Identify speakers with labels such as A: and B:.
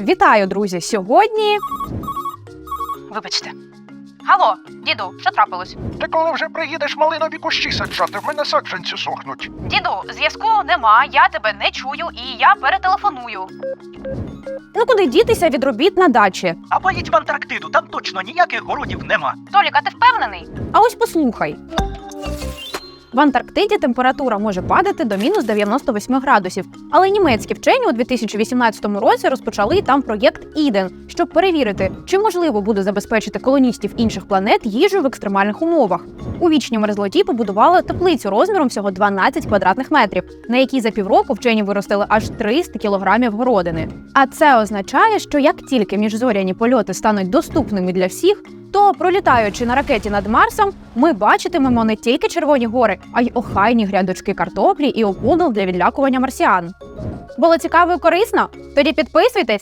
A: Вітаю, друзі! Сьогодні.
B: Вибачте. Алло, діду, що трапилось?
C: Ти коли вже приїдеш малинові кущі саджати, в мене саджанці сохнуть.
B: Діду, зв'язку нема, я тебе не чую і я перетелефоную.
A: Ну куди дітися від робіт на дачі?
D: А поїдь в Антарктиду, там точно ніяких городів нема.
B: Толік, а ти впевнений?
A: А ось послухай. В Антарктиді температура може падати до мінус 98 градусів. Але німецькі вчені у 2018 році розпочали там проєкт Іден, щоб перевірити, чи можливо буде забезпечити колоністів інших планет їжею в екстремальних умовах. У вічній мерзлоті побудували теплицю розміром всього 12 квадратних метрів, на якій за півроку вчені виростили аж 300 кілограмів городини. А це означає, що як тільки міжзоряні польоти стануть доступними для всіх, то пролітаючи на ракеті над Марсом, ми бачитимемо не тільки червоні гори, а й охайні грядочки картоплі і опудал для відлякування марсіан. Було цікаво і корисно? Тоді підписуйтесь